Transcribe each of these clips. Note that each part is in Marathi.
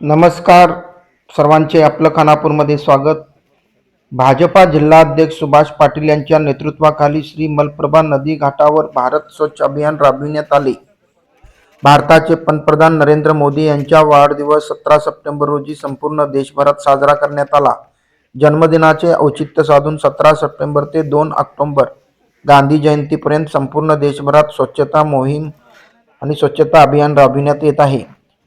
नमस्कार. सर्वांचे आपलं खानापूरमध्ये स्वागत. भाजपा जिल्हाध्यक्ष सुभाष पाटील यांच्या नेतृत्वाखाली श्री मलप्रभा नदी घाटावर भारत स्वच्छ अभियान राबविण्यात आले. भारताचे पंतप्रधान नरेंद्र मोदी यांच्या वाढदिवस सतरा सप्टेंबर रोजी संपूर्ण देशभरात साजरा करण्यात आला. जन्मदिनाचे औचित्य साधून सतरा सप्टेंबर ते दोन ऑक्टोबर गांधी जयंतीपर्यंत संपूर्ण देशभरात स्वच्छता मोहीम आणि स्वच्छता अभियान राबविण्यात येत आहे.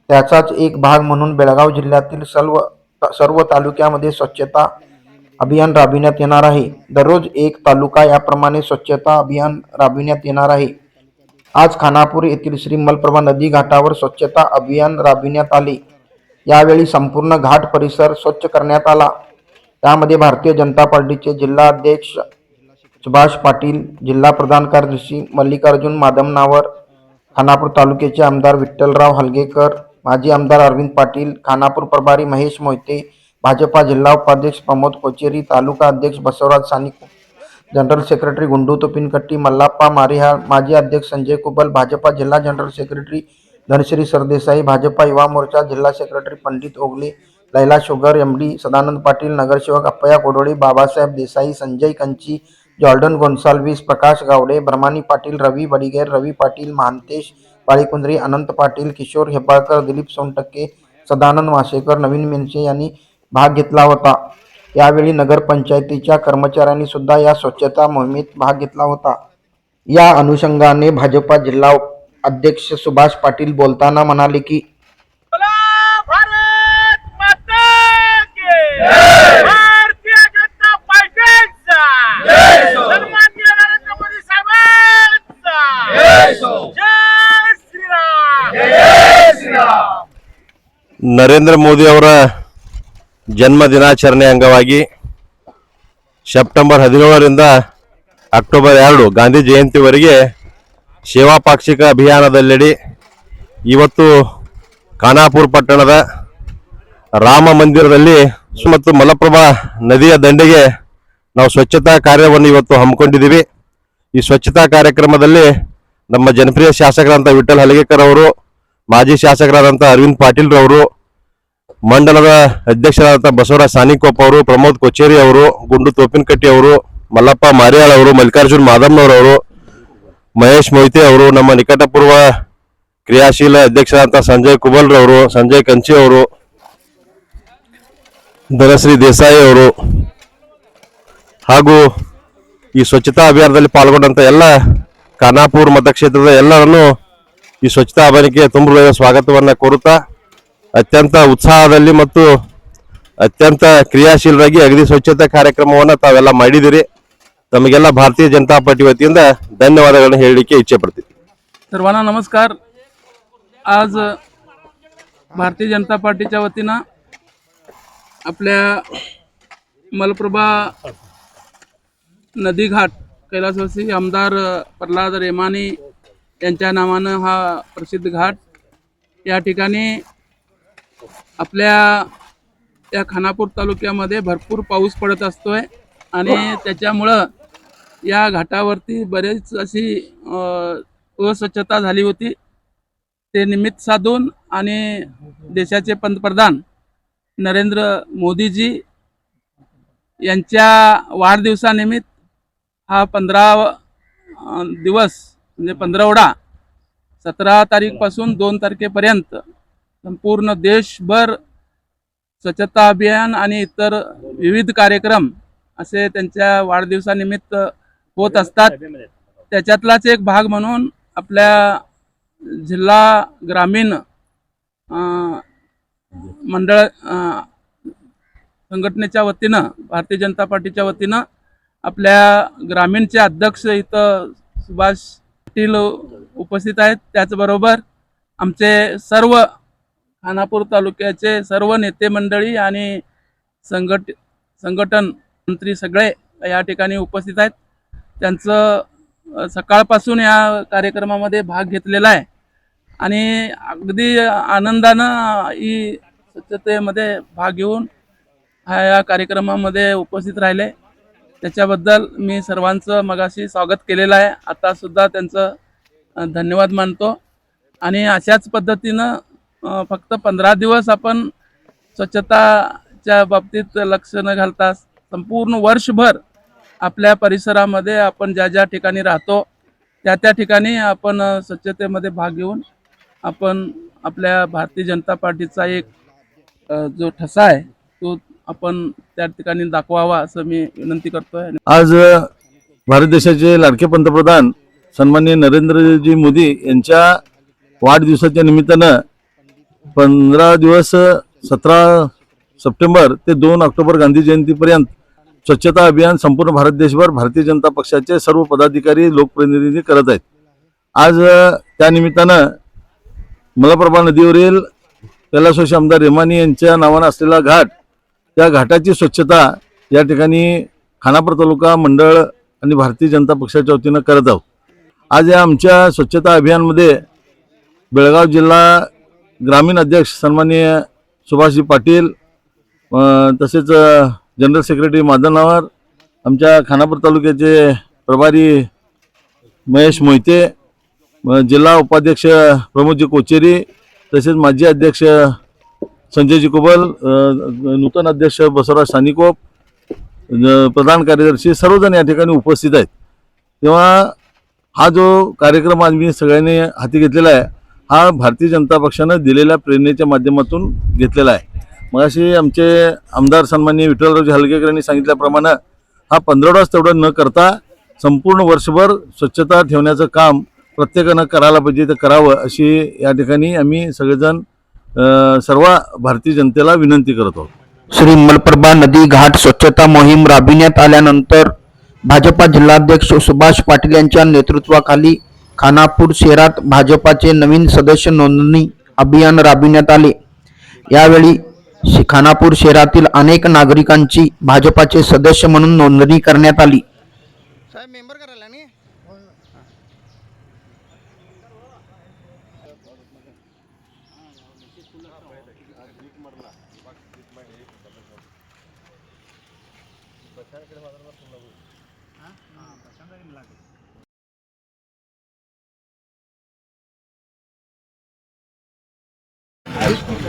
त्याचाच एक भाग म्हणून बेळगाव जिल्ह्यातील सर्व सर्व तालुक्यामध्ये स्वच्छता अभियान राबविण्यात येणार आहे. दररोज एक तालुका याप्रमाणे स्वच्छता अभियान राबविण्यात येणार आहे. आज खानापूर येथील श्री मलप्रभा नदी घाटावर स्वच्छता अभियान राबविण्यात आले. यावेळी संपूर्ण घाट परिसर स्वच्छ करण्यात आला. त्यामध्ये भारतीय जनता पार्टीचे जिल्हाध्यक्ष सुभाष पाटील जिल्हा प्रधान कार्यदर्शी मल्लिकार्जुन माधमनावर खानापूर तालुक्याचे आमदार विठ्ठलराव हलगेकर माजी आमदार अरविंद पाटील खानापूर प्रभारी महेश मोहिते भाजपा जिल्हा उपाध्यक्ष प्रमोद कोचेरी तालुका अध्यक्ष बसवराज सानिक जनरल सेक्रेटरी गुंडू तुपिनकट्टी मल्लाप्पा मारिहाळ माजी अध्यक्ष संजय कुबल भाजपा जिल्हा जनरल सेक्रेटरी धनश्री सरदेसाई भाजपा युवा मोर्चा जिल्हा secretary Pandit Ogale Laila sugar M D Sadanand Patil नगरसेवक अप्पया कोडोळे बाबासाहेब देसाई संजय कंची जॉर्डन गोन्साल्विस प्रकाश गावडे ब्रमानी पाटील रवी बडिगेर रवी पाटील महांतेश बाळीकुंद्री अनंत पाटील किशोर हेब्बाळकर दिलीप सोनटक्के सदानंद वाशेकर नवीन मेनसे यांनी भाग घेतला होता. यावेळी नगरपंचायतीच्या कर्मचाऱ्यांनी सुद्धा या स्वच्छता मोहिमेत भाग घेतला होता. या अनुषंगाने भाजपा जिल्हा अध्यक्ष सुभाष पाटील बोलताना म्हणाले की भारत ನರೇಂದ್ರ ಮೋದಿ ಅವರ ಜನ್ಮ ದಿನಾಚರಣೆ ಅಂಗವಾಗಿ ಸೆಪ್ಟೆಂಬರ್ ಹದಿನೇಳರಿಂದ ಅಕ್ಟೋಬರ್ ಎರಡು ಗಾಂಧಿ ಜಯಂತಿವರೆಗೆ ಸೇವಾ ಪಾಕ್ಷಿಕ ಅಭಿಯಾನದಲ್ಲಿಡಿ ಇವತ್ತು ಖಾನಾಪುರ ಪಟ್ಟಣದ ರಾಮ ಮಂದಿರದಲ್ಲಿ ಮತ್ತು ಮಲಪ್ರಭಾ ನದಿಯ ದಂಡೆಗೆ ನಾವು ಸ್ವಚ್ಛತಾ ಕಾರ್ಯವನ್ನು ಇವತ್ತು ಹಮ್ಮಿಕೊಂಡಿದ್ದೀವಿ. ಈ ಸ್ವಚ್ಛತಾ ಕಾರ್ಯಕ್ರಮದಲ್ಲಿ ನಮ್ಮ ಜನಪ್ರಿಯ ಶಾಸಕರಂತ ವಿಠಲ್ ಹಲಗೇಕರ್ ಅವರು ಮಾಜಿ ಶಾಸಕರಾದಂಥ ಅರವಿಂದ್ ಪಾಟೀಲ್ ರವರು, ಮಂಡಲದ ಅಧ್ಯಕ್ಷರಾದಂಥ ಬಸವರಾಜ್ ಸಾನಿಕೋಪ್ ಅವರು, ಪ್ರಮೋದ್ ಕೊಚ್ಚೇರಿ ಅವರು, ಗುಂಡು ತೋಪಿನಕಟ್ಟಿ ಅವರು, ಮಲ್ಲಪ್ಪ ಮಾರಿಯಾಳ್ ಅವರು, ಮಲ್ಲಿಕಾರ್ಜುನ್ ಮಾದಮ್ನವರವರು ಮಹೇಶ್ ಮೊಯ್ತೆ ಅವರು, ನಮ್ಮ ನಿಕಟಪೂರ್ವ ಕ್ರಿಯಾಶೀಲ ಅಧ್ಯಕ್ಷರಾದಂಥ ಸಂಜಯ್ ಕುಬಲ್ರವರು ಸಂಜಯ್ ಕಂಚಿ ಅವರು, ಧನಶ್ರೀ ದೇಸಾಯಿ ಅವರು, ಹಾಗೂ ಈ ಸ್ವಚ್ಛತಾ ಅಭಿಯಾನದಲ್ಲಿ ಪಾಲ್ಗೊಂಡಂಥ ಎಲ್ಲ ಖಾನಾಪುರ ಮತಕ್ಷೇತ್ರದ ಎಲ್ಲರನ್ನು ಈ ಸ್ವಚ್ಛತಾ ಅಭಿಯಾನಕ್ಕೆ ತುಂಬ ಹೃದಯದ ಸ್ವಾಗತವನ್ನ ಕೋರುತ್ತಾ ಅತ್ಯಂತ ಉತ್ಸಾಹದಲ್ಲಿ ಮತ್ತು ಅತ್ಯಂತ ಕ್ರಿಯಾಶೀಲರಾಗಿ ಅಗದಿ ಸ್ವಚ್ಛತಾ ಕಾರ್ಯಕ್ರಮವನ್ನ ತಾವೆಲ್ಲ ಮಾಡಿದಿರಿ ತಮಗೆಲ್ಲ ಭಾರತೀಯ ಜನತಾ ಪಾರ್ಟಿ ವತಿಯಿಂದ ಧನ್ಯವಾದಗಳನ್ನು ಹೇಳಲಿಕ್ಕೆ ಇಚ್ಛೆ ಪಡ್ತೀನಿ सर्वांना नमस्कार आज भारतीय जनता पार्टीच्या वतीनं आपल्या मलप्रभा नदी घाट कैलासवासी आमदार प्रल्हाद रेमानी यांच्या नावानं हा प्रसिद्ध घाट या ठिकाणी आपल्या या खानापूर तालुक्यामध्ये भरपूर पाऊस पडत असतोय आणि त्याच्यामुळं या घाटावरती बरेच अशी अस्वच्छता झाली होती. ते निमित्त साधून आणि देशाचे पंतप्रधान नरेंद्र मोदीजी यांच्या वाढदिवसानिमित्त हा पंधरा दिवस म्हणजे पंधरवडा सतरा तारीखपासून दोन तारखेपर्यंत संपूर्ण देशभर स्वच्छता अभियान आणि इतर विविध कार्यक्रम असे त्यांच्या वाढदिवसानिमित्त होत असतात. त्याच्यातलाच एक भाग म्हणून आपल्या जिल्हा ग्रामीण मंडळ संघटनेच्या वतीनं भारतीय जनता पार्टीच्या वतीनं आपल्या ग्रामीणचे अध्यक्ष इथं सुभाष पाटील उपस्थित आहेत. त्याचबरोबर आमचे सर्व खानापूर तालुक्याचे सर्व नेते मंडळी आणि संघट संघटन मंत्री सगळे या ठिकाणी उपस्थित आहेत. त्यांचं सकाळपासून या कार्यक्रमामध्ये भाग घेतलेला आहे. आणि अगदी आनंदानं ही स्वच्छतेमध्ये भाग घेऊन हा या कार्यक्रमामध्ये उपस्थित राहिले. त्याच्याबद्दल मी सर्वांचं मगाशी स्वागत केलेलं आहे. आता सुद्धा त्यांचं धन्यवाद मानतो. आणि अशाच पद्धतीनं फक्त पंधरा दिवस आपण स्वच्छताच्या बाबतीत लक्ष न घालता संपूर्ण वर्षभर आपल्या परिसरामध्ये आपण ज्या ज्या ठिकाणी राहतो त्या त्या ठिकाणी आपण स्वच्छतेमध्ये भाग घेऊन आपण आपल्या भारतीय जनता पार्टीचा एक जो ठसा आहे तो आपण त्या ठिकाणी दाखवावा असं मी विनंती करतोय. आज भारत देशाचे लाडके पंतप्रधान सन्माननीय नरेंद्रजी मोदी यांच्या वाढदिवसाच्या निमित्तानं पंधरा दिवस सतरा सप्टेंबर ते दोन ऑक्टोबर गांधी जयंतीपर्यंत स्वच्छता अभियान संपूर्ण भारत देशभर भारतीय जनता पक्षाचे सर्व पदाधिकारी लोकप्रतिनिधी करत आहेत. आज त्यानिमित्तानं त्या निमित्तानं मलप्रभा नदीवरील कैलासोशी आमदार रेमानी यांच्या नावानं असलेला घाट त्या घाटाची स्वच्छता या ठिकाणी खानापूर तालुका मंडळ आणि भारतीय जनता पक्षाच्या वतीनं करत आहोत. आज या आमच्या स्वच्छता अभियानमध्ये बेळगाव जिल्हा ग्रामीण अध्यक्ष सन्माननीय सुभाषजी पाटील तसेच जनरल सेक्रेटरी मादन आमच्या खानापूर तालुक्याचे प्रभारी महेश मोहिते जिल्हा उपाध्यक्ष प्रमोदजी कोचेरी तसेच माजी अध्यक्ष संजयजी कुबल नूतन अध्यक्ष बसवराज सानिकोप प्रधान कार्यदर्शी सर्वजण या ठिकाणी उपस्थित आहेत. तेव्हा हा जो कार्यक्रम आज मी सगळ्यांनी हाती घेतलेला आहे हा भारतीय जनता पक्षानं दिलेल्या प्रेरणेच्या माध्यमातून घेतलेला आहे. मगाशी आमचे आमदार सन्मान्य विठ्ठलरावजी हलगेकर यांनी सांगितल्याप्रमाणे हा पंधरवडाच तेवढं न करता संपूर्ण वर्षभर स्वच्छता ठेवण्याचं काम प्रत्येकानं करायला पाहिजे तर करावं अशी या ठिकाणी आम्ही सगळेजण सर्व भारतीय जनतेला विनंती करत आहोत. श्री मलप्रभा नदी घाट स्वच्छता मोहीम राबविण्यात आल्यानंतर भाजपा जिल्हाध्यक्ष सुभाष पाटील यांच्या नेतृत्वाखाली खानापूर शहरात भाजपाचे नवीन सदस्य नोंदणी अभियान राबविण्यात आले. यावेळी खानापूर शहरातील अनेक नागरिकांची भाजपाचे सदस्य म्हणून नोंदणी करण्यात आली. ಇದು ಮಾಡಲ್ಲ ಇವಾಗ ಇದು ಮಾಡಿ ಬಸ್ ಸ್ಟ್ಯಾಂಡ್ ಕಡೆ ಹೋದ್ರೆ ತುಂಬ ಹಾಂ ಹಾಂ ಬಸ್ ಸ್ಟ್ಯಾಂಡ್ದಾಗ ಇಲ್ಲ ಹೈಸ್ಕೂಲ್